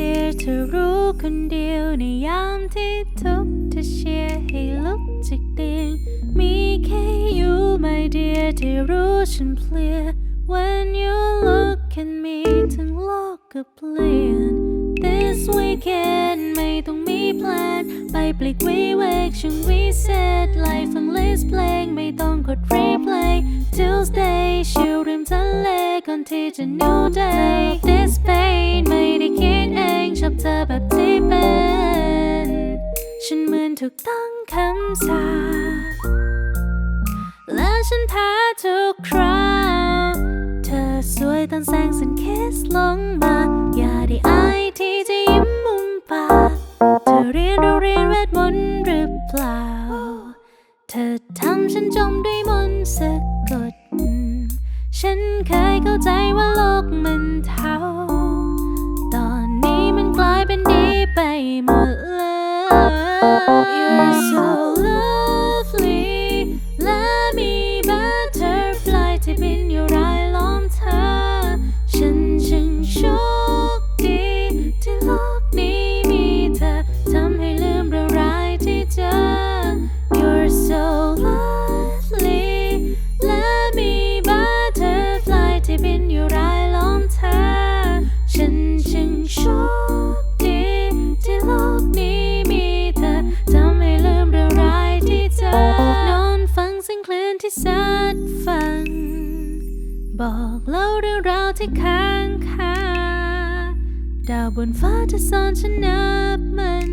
สียเธอรู้คนเดียวในยามที่ทุกข์ที่เชียร์ให้ลุกจากเตียงมีแค่อยู่ my dear ที่รู้ฉันเพลีย When you look at me ทั้งโลกก็เปลี่ยน This weekend ไม่ต้องมีแพลนไปปลีกวิเวกช่วงวิเศษไลฟ์ฟังลิสเพลงไม่ต้องกด replay Tuesday ชิลริมทะเลก่อนที่จะ new day This pain องชอบเธอแบบที่เป็น ฉันเหมือนถูกตั้งคำสาปและฉันแพ้ทุกคราวเธอสวยตอนแสงสันคิสลงมา อย่าได้อายที่จะยิ้มมุมปากเธอเรียนโรงเรียนเวทมนต์หรือเปล่า เธอทำฉันจมด้วยมนต์สะกด ฉันเคยเข้าใจว่าโลกมันเท่า บอกเล่าเรื่องราวที่ค้างคาดาวบนฟ้าจะสอนฉันนับมัน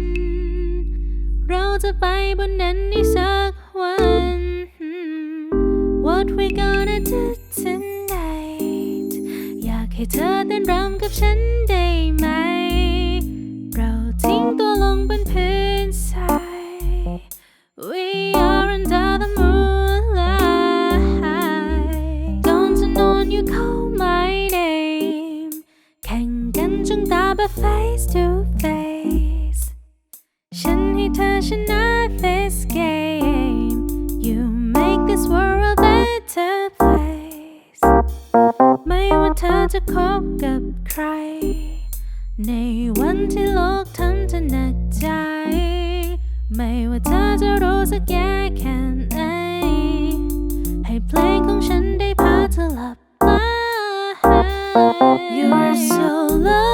เราจะไปบนนั้นในสักวัน What we gonna do tonight อยากให้เธอเต้นรำกับฉันได้ไหม เราทิ้งตัว กันจ้องตาแบบ face to face ฉันให้เธอชนะ this game You make this world a better place ไม่ว่าเธอจะคบกับใคร ในวันที่โลกทำเธอหนักใจ ไม่ว่าเธอจะรู้สึกแย่แค่ไหน ให้เพลงของฉันได้พาเธอหลับมา so